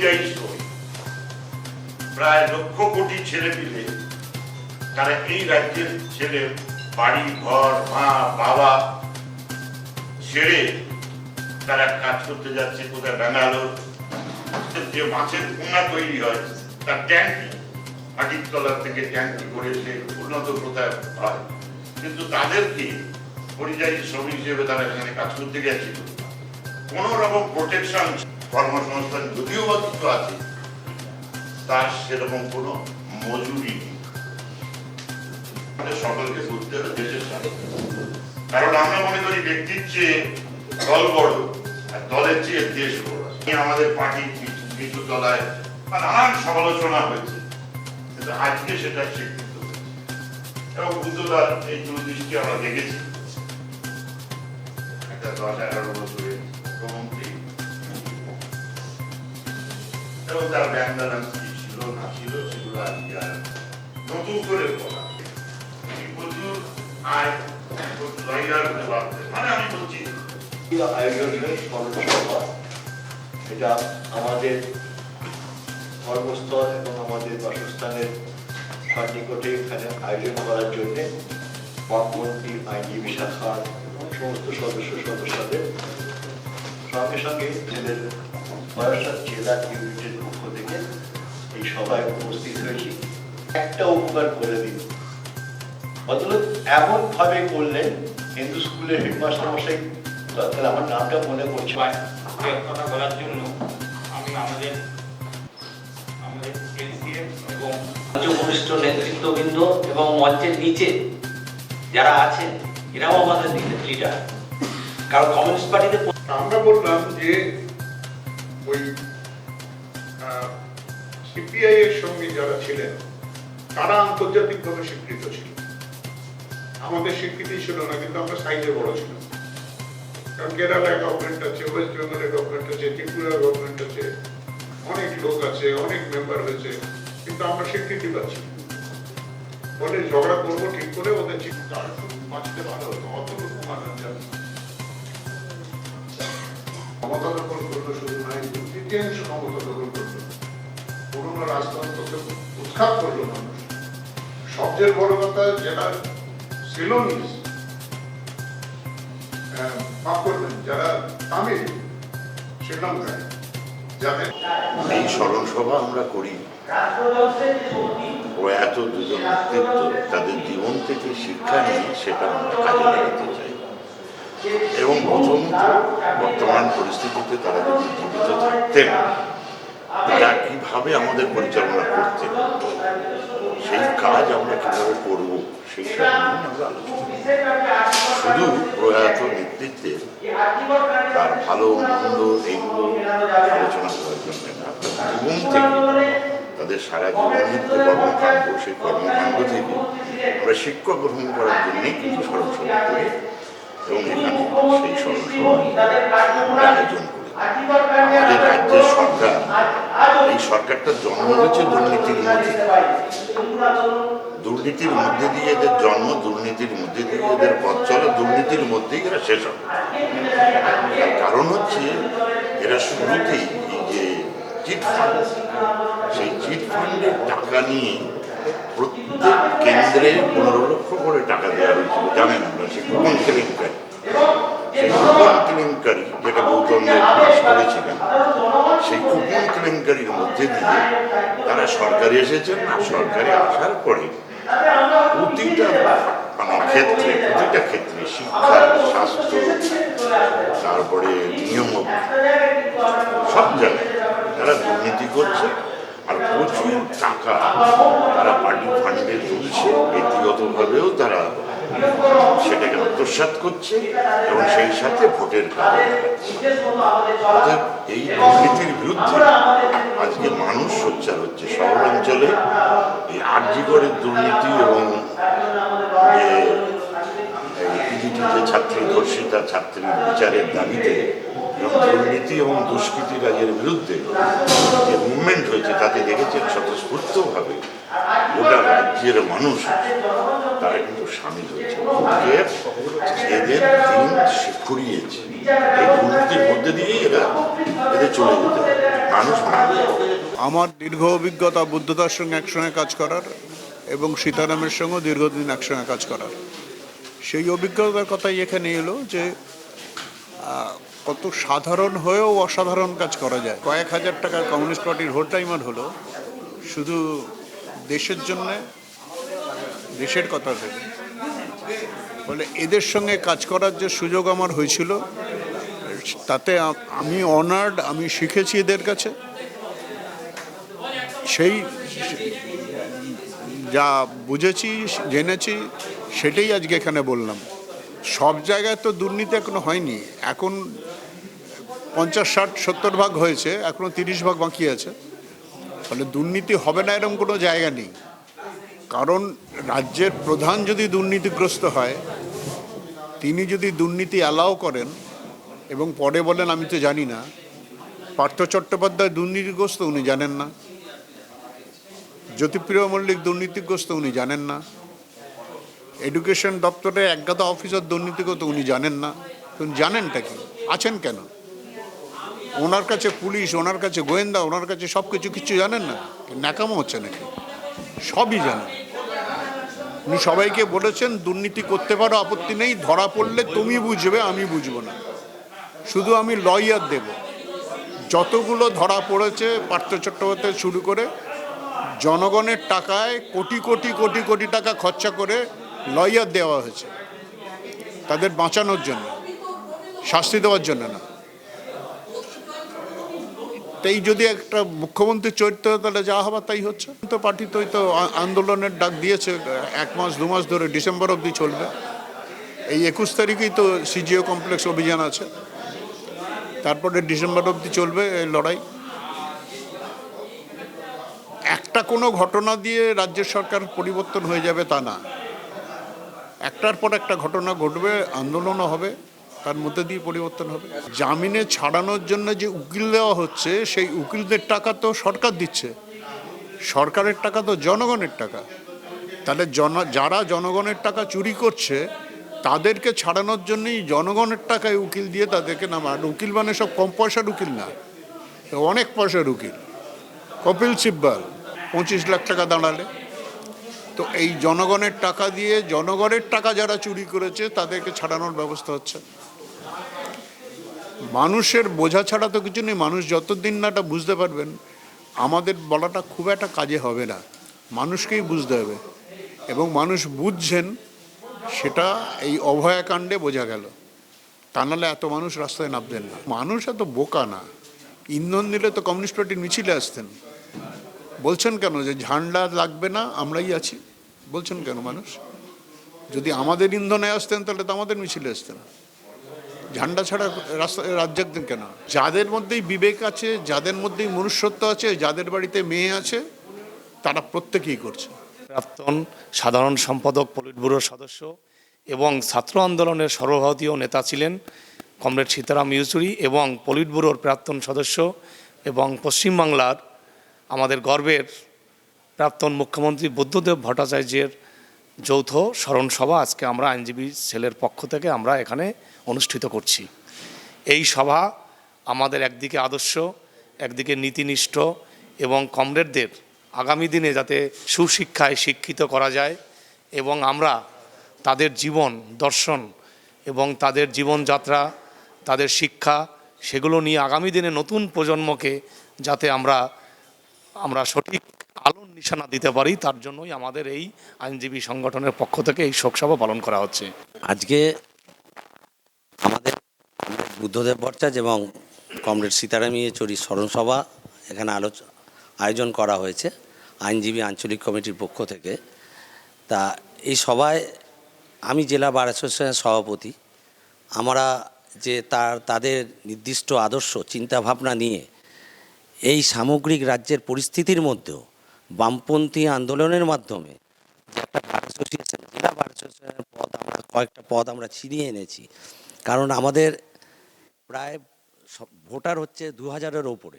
পরিযায়ী শ্রমিক প্রায় লক্ষ কোটি ছেলে পিলে তারা এই রাজ্যের ছেলে, বাড়ি, ঘর, মা, বাবা ছেড়ে তারা কাজ করতে যাচ্ছে কোথায়? ব্যাঙ্গালোর। যে মাছের পোনা তৈরি হয়, তার ট্যাঙ্কি মাটির তলার থেকে ট্যাঙ্কি করে সে উন্নত কোথায় হয়। কিন্তু তাদেরকে পরিযায়ী শ্রমিক হিসেবে তারা এখানে কাজ করতে গেছিল। কোন রকম প্রোটেকশন কর্মসংস্থান যদিও বা কিছু আছে, তার সেরকম কোনো মজুরি নেই। সকলকে বুঝতে হবে, দেশের সাথে কারণ আমরা মনে করি ব্যক্তির চেয়ে দল বড় আর দলের চেয়ে দেশ বড়। আমাদের পার্টি কিছু তলায় বা নানান সমালোচনা হয়েছে, কিন্তু আজকে সেটা স্বীকৃত এবং বুদ্ধদার এই দূরদৃষ্টি আমরা দেখেছি। একটা দশ এগারো বছরের মুখ্যমন্ত্রী এবং তার ব্যাংক ব্যালেন্স কি ছিল, না ছিল, সেগুলো আজকে আর নতুন করে বলা প্রচুর আয় মানে আমি বলছি এটা আমাদের কর্মস্থল এবং আমাদের বাসস্থানের সন্নিকটে এখানে আয়োজন করার জন্য বামপন্থী আইনজীবী শাখার সমস্ত সদস্য সদস্যদের সঙ্গে সঙ্গে জেলের বারাসাত জেলা থেকে এই সভায় উপস্থিত হয়েছি। একটা উপকার করে দিন। অতএব এমন ভাবে করলেন হিন্দু স্কুলের হেডমাস্টার মশাই তাহলে আমার নামটা মনে করছে কথা বলার জন্য আমি আমাদের আমাদের এবং বরিষ্ঠ নেতৃত্ববৃন্দ এবং মঞ্চের নিচে যারা আছেন এরাও আমাদের লিডার কারণ কমিউনিস্ট পার্টিতে আমরা বললাম যে ওই সিপিআই এর সঙ্গে যারা ছিলেন, তারা আন্তর্জাতিকভাবে স্বীকৃত ছিল আমাদের স্বীকৃতি ছিল না, কিন্তু আমরা সাইজে বড় ছিলাম কারণ কেরালা গভর্নমেন্ট আছে ওয়েস্ট বেঙ্গলের গভর্নমেন্ট আছে ত্রিপুরা গভর্নমেন্ট আছে, অনেক লোক আছে, অনেক মেম্বার হয়েছে, কিন্তু আমরা স্বীকৃতি পাচ্ছি। বলে ঝগড়া করব ঠিক করে ওদের চিন্তা বাঁচতে ভালো হতো অত লোক মানা যাবে না। ক্ষমতা দখল করল শুধু দু তৃতীয়াংশ ক্ষমতা উৎখাত করল মানুষ। সবচেয়ে বড় কথা যারা সিলোনিস যারা তামিল শ্রীলঙ্কায় যাদের এই স্মরণ সভা আমরা করি প্রয়াত দুজন ব্যক্তিত্ব তাদের জীবন থেকে শিক্ষা নিয়ে সেটা আমরা কাজে লাগাতে চাই। এবং প্রথমত বর্তমান পরিস্থিতিতে তারা যদি জীবিত থাকতেন তারা আমাদের পরিচালনা করতেন সেই কাজ আমরা কীভাবে করব? আলোচনা শুধু প্রয়াত নেতৃত্বের তার ভালো মন্দ এইগুলো আলোচনা করার জন্য না জীবন থেকে, তাদের সারা জীবনের কর্মকাণ্ড, সেই কর্মকাণ্ড থেকে আমরা শিক্ষা গ্রহণ করার জন্যই কিন্তু স্মরণসভা করি এবং এখানে সেই স্মরণসভা আয়োজন করি। আমাদের রাজ্যের সরকার। এই সরকারটার জন্ম হয়েছে দুর্নীতির মধ্যে। দুর্নীতির মধ্যে দিয়ে এদের জন্ম দুর্নীতির মধ্যে দিয়ে এদের পথ চলা দুর্নীতির মধ্যেই এরা শেষ হবে। কারণ হচ্ছে এরা শুরুতেই এই যে চিট ফান্ড সেই চিট ফান্ডের টাকা নিয়ে প্রত্যেক কেন্দ্রে পনেরো লক্ষ করে টাকা দেওয়া হয়েছিল। জানেন আমরা সেই কুপন কেলেঙ্কারি কুপন কেলেঙ্কারি যেটা গৌতম করেছিলেন, সেই কুপন কেলেঙ্কারির মধ্যে দিয়ে তারা সরকারে এসেছেন সরকারে আসার পরে প্রতিটা মানে ক্ষেত্রে, প্রতিটা ক্ষেত্রে শিক্ষা, স্বাস্থ্য, তারপরে নিয়ম সব জায়গায় তারা দুর্নীতি করছে আর প্রচুর টাকা তারা পার্টি ফান্ডে তুলছে, ব্যক্তিগতভাবেও তারা সেটাকে আত্মসাত করছে এবং সেই সাথে ভোটের অতএব এই দুর্নীতির বিরুদ্ধে আজকে মানুষ সোচ্চার হচ্ছে শহরাঞ্চলে। এই আর্যিকরের দুর্নীতি এবং যে ছাত্রী ধর্ষিতা ছাত্রীর বিচারের দাবিতে দুর্নীতি এবং দুষ্কৃতিরাজের বিরুদ্ধে যে মুভমেন্ট হয়েছে তাতে দেখেছেন স্বতঃস্ফূর্তভাবে। গোটা রাজ্যের মানুষ তারা কিন্তু সামিল হয়েছে। এদের দিন ফুরিয়েছে এই দুর্নীতির মধ্যে দিয়েই এরা এদের চলে যেতে মানুষ আমার দীর্ঘ অভিজ্ঞতা বুদ্ধতার সঙ্গে একসঙ্গে কাজ করার এবং সীতারামের সঙ্গেও দীর্ঘদিন একসঙ্গে কাজ করার। সেই অভিজ্ঞতার কথাই এখানে এলো যে কত সাধারণ হয়েও অসাধারণ কাজ করা যায়। কয়েক হাজার টাকার কমিউনিস্ট পার্টির ভোট টাইমার হলো শুধু দেশের জন্যে, দেশের কথা ভেবে। বলে এদের সঙ্গে কাজ করার যে সুযোগ আমার হয়েছিল, তাতে আমি অনার্ড আমি শিখেছি এদের কাছে। সেই যা বুঝেছি, জেনেছি, সেটাই আজকে এখানে বললাম। সব জায়গায় তো দুর্নীতি এখনও হয়নি। এখন পঞ্চাশ, ষাট, সত্তর ভাগ হয়েছে এখনও তিরিশ ভাগ বাকি আছে। ফলে দুর্নীতি হবে না এরকম কোনো জায়গা নেই। কারণ রাজ্যের প্রধান যদি দুর্নীতিগ্রস্ত হয়, তিনি যদি দুর্নীতি অ্যালাও করেন, এবং পরে বলেন, আমি তো জানি না, পার্থ চট্টোপাধ্যায় দুর্নীতিগ্রস্ত উনি জানেন না। জ্যোতিপ্রিয় মল্লিক দুর্নীতিগ্রস্ত উনি জানেন না। এডুকেশন দপ্তরে একগাদা অফিসার দুর্নীতিগ্রস্ত উনি জানেন না। উনি জানেনটা কি? আছেন কেন? ওনার কাছে পুলিশ, ওনার কাছে গোয়েন্দা, ওনার কাছে সব কিছু কিছু জানেন না? ন্যাকামো হচ্ছে নাকি? সবই জানেন। উনি সবাইকে বলেছেন, দুর্নীতি করতে পারো, আপত্তি নেই, ধরা পড়লে তুমি বুঝবে, আমি বুঝব না। শুধু আমি লয়ার দেব। যতগুলো ধরা পড়েছে, পার্থ চট্টোপাধ্যায় শুরু করে, জনগণের টাকায় কোটি কোটি কোটি কোটি টাকা খরচা করে লয়ার দেওয়া হয়েছে। তাদের বাঁচানোর জন্য, শাস্তি দেওয়ার জন্য না। তাই যদি একটা মুখ্যমন্ত্রী চরিত্র তাহলে যা হবার তাই হচ্ছে। তো পার্টি তো তো আন্দোলনের ডাক দিয়েছে, এক মাস, দু মাস ধরে ডিসেম্বর অবধি চলবে। এই একুশ তারিখেই তো সিজিও কমপ্লেক্স অভিযান আছে। তারপরে ডিসেম্বর অবধি চলবে এই লড়াই। একটা কোনো ঘটনা দিয়ে রাজ্য সরকার পরিবর্তন হয়ে যাবে তা না। একটার পর একটা ঘটনা ঘটবে, আন্দোলনও হবে। তার মধ্যে দিয়ে পরিবর্তন হবে। জামিনে ছাড়ানোর জন্য যে উকিল দেওয়া হচ্ছে, সেই উকিলদের টাকা তো সরকার দিচ্ছে। সরকারের টাকা তো জনগণের টাকা। তাহলে জন, যারা জনগণের টাকা চুরি করছে, তাদেরকে ছাড়ানোর জন্যই জনগণের টাকায় উকিল দিয়ে তাদেরকে নামা। উকিল মানে সব কম পয়সার উকিল না। অনেক পয়সার উকিল। কপিল সিব্বাল, পঁচিশ লাখ টাকা দাঁড়ালে। তো এই জনগণের টাকা দিয়ে জনগণের টাকা যারা চুরি করেছে, তাদেরকে ছাড়ানোর ব্যবস্থা হচ্ছে। মানুষের বোঝা ছাড়া তো কিছু নেই। মানুষ যতদিন না এটা বুঝতে পারবেন, আমাদের বলাটা খুব একটা কাজে হবে না। মানুষকেই বুঝতে হবে। এবং মানুষ বুঝছেন, সেটা এই অভয়াকাণ্ডে বোঝা গেল। তা নাহলে এত মানুষ রাস্তায় নামতেন না। মানুষ এত বোকা না। ইন্ধন দিলে তো কমিউনিস্ট পার্টির মিছিলে আসতেন। বলছেন কেন যে ঝান্ডা লাগবে না, আমরাই আছি? বলছেন কেন মানুষ? যদি আমাদের ইন্ধনে আসতেন, তাহলে তো আমাদের মিছিলে আসতেন। ঝান্ডা ছাড়া রাস্তা রাজ্যাকতেন কেন? যাদের মধ্যেই বিবেক আছে, যাদের মধ্যেই মনুষ্যত্ব আছে, যাদের বাড়িতে মেয়ে আছে, তারা প্রত্যেকেই করছে। প্রাক্তন সাধারণ সম্পাদক পলিট ব্যুরোর সদস্য এবং ছাত্র আন্দোলনের সর্বভারতীয় নেতা ছিলেন কমরেড সীতারাম ইয়েচুরি এবং পলিট ব্যুরোর প্রাক্তন সদস্য এবং পশ্চিমবাংলার আমাদের গর্বের প্রাক্তন মুখ্যমন্ত্রী বুদ্ধদেব ভট্টাচার্যের যৌথ স্মরণ সভা আজকে আমরা আইনজীবী সেলের পক্ষ থেকে আমরা এখানে অনুষ্ঠিত করছি। এই সভা আমাদের একদিকে আদর্শ, একদিকে নীতিনিষ্ঠ এবং কমরেডদের আগামী দিনে যাতে সুশিক্ষায় শিক্ষিত করা যায় এবং আমরা তাদের জীবন, দর্শন এবং তাদের জীবনযাত্রা, তাদের শিক্ষা সেগুলো নিয়ে আগামী দিনে নতুন প্রজন্মকে যাতে আমরা আমরা সঠিক নিশানা দিতে পারি, তার জন্যই আমাদের এই আইনজীবী সংগঠনের পক্ষ থেকে এই শোকসভা পালন করা হচ্ছে। আজকে আমাদের বুদ্ধদেব ভট্টাচার্য এবং কমরেড সীতারাম ইয়েচুরি স্মরণসভা এখানে আলোচ, আয়োজন করা হয়েছে, আইনজীবী আঞ্চলিক কমিটির পক্ষ থেকে। তা এই সভায় আমি জেলা বার অ্যাসোসিয়েশনের সভাপতি। আমরা যে তার, তাদের নির্দিষ্ট আদর্শ, চিন্তাভাবনা নিয়ে এই সামগ্রিক রাজ্যের পরিস্থিতির মধ্যেও বামপন্থী আন্দোলনের মাধ্যমে একটা বার অ্যাসোসিয়েশন জেলা বার অ্যাসোসিয়েশনের পদ আমরা, কয়েকটা পদ আমরা ছিনিয়ে এনেছি। কারণ আমাদের প্রায় সব- ভোটার হচ্ছে দু হাজারের ওপরে।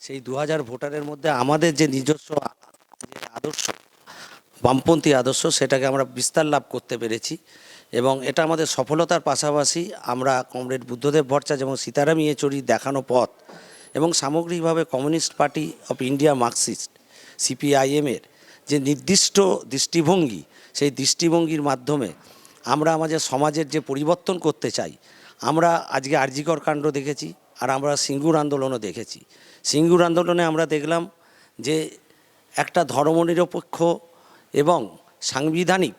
সেই দু হাজার ভোটারের মধ্যে আমাদের যে নিজস্ব আদর্শ, বামপন্থী আদর্শ, সেটাকে আমরা বিস্তার লাভ করতে পেরেছি এবং এটা আমাদের সফলতার পাশাপাশি আমরা কমরেড বুদ্ধদেব ভট্টাচার্য এবং সীতারাম ইয়েচুরি দেখানো পথ এবং সামগ্রিকভাবে communist party of India Marxist সিপিআইএমের যে নির্দিষ্ট দৃষ্টিভঙ্গি, সেই দৃষ্টিভঙ্গির মাধ্যমে আমরা আমাদের সমাজের যে পরিবর্তন করতে চাই, আমরা আজকে আরজিকর কাণ্ড দেখেছি আর আমরা সিঙ্গুর আন্দোলনও দেখেছি। সিঙ্গুর আন্দোলনে আমরা দেখলাম যে একটা ধর্মনিরপেক্ষ এবং সাংবিধানিক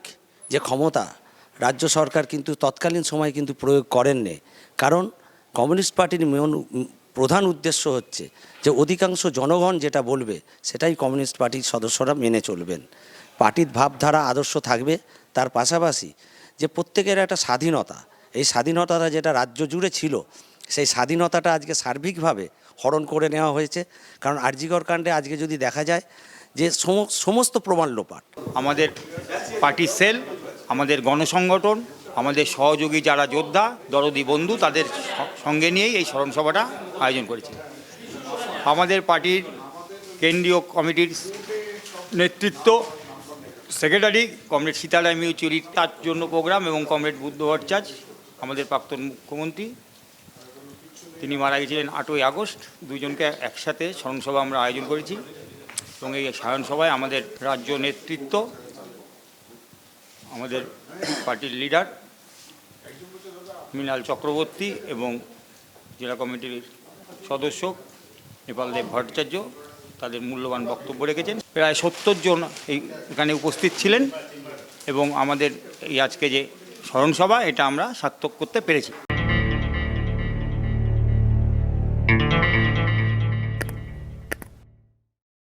যে ক্ষমতা রাজ্য সরকার কিন্তু তৎকালীন সময় কিন্তু প্রয়োগ করেননি। কারণ কমিউনিস্ট পার্টির মেন- প্রধান উদ্দেশ্য হচ্ছে যে অধিকাংশ জনগণ যেটা বলবে, সেটাই কমিউনিস্ট পার্টির সদস্যরা মেনে চলবেন। পার্টির ভাবধারা আদর্শ থাকবে, তার পাশাপাশি যে প্রত্যেকের একটা স্বাধীনতা, এই স্বাধীনতাটা যেটা রাজ্য জুড়ে ছিল, সেই স্বাধীনতাটা আজকে সার্বিকভাবে হরণ করে নেওয়া হয়েছে। কারণ আরজিকর কাণ্ডে আজকে যদি দেখা যায় যে সম- সমস্ত প্রমাণ লোপাট। আমাদের পার্টি সেল, আমাদের গণসংগঠন আমাদের সহযোগী যারা যোদ্ধা, দরদি বন্ধু, তাদের সঙ্গে নিয়েই এই স্মরণ সভাটা আয়োজন করেছি। আমাদের পার্টির কেন্দ্রীয় কমিটির নেতৃত্ব, সেক্রেটারি কমরেড সীতারাম ইউচুরি তার জন্য প্রোগ্রাম এবং কমরেড বুদ্ধ ভট্টাচার্য, আমাদের প্রাক্তন মুখ্যমন্ত্রী, তিনি মারা গেছিলেন আটই আগস্ট। দুজনকে একসাথে স্মরণসভা আমরা আয়োজন করেছি এবং এই স্মরণ সভায় আমাদের রাজ্য নেতৃত্ব, আমাদের পার্টির লিডার মৃণাল চক্রবর্তী এবং জেলা কমিটির সদস্য নেপাল দেব ভট্টাচার্য তাদের মূল্যবান বক্তব্য রেখেছেন। প্রায় সত্তর জন এই এখানে উপস্থিত ছিলেন এবং আমাদের এই আজকে যে স্মরণসভা, এটা আমরা সার্থক করতে পেরেছি।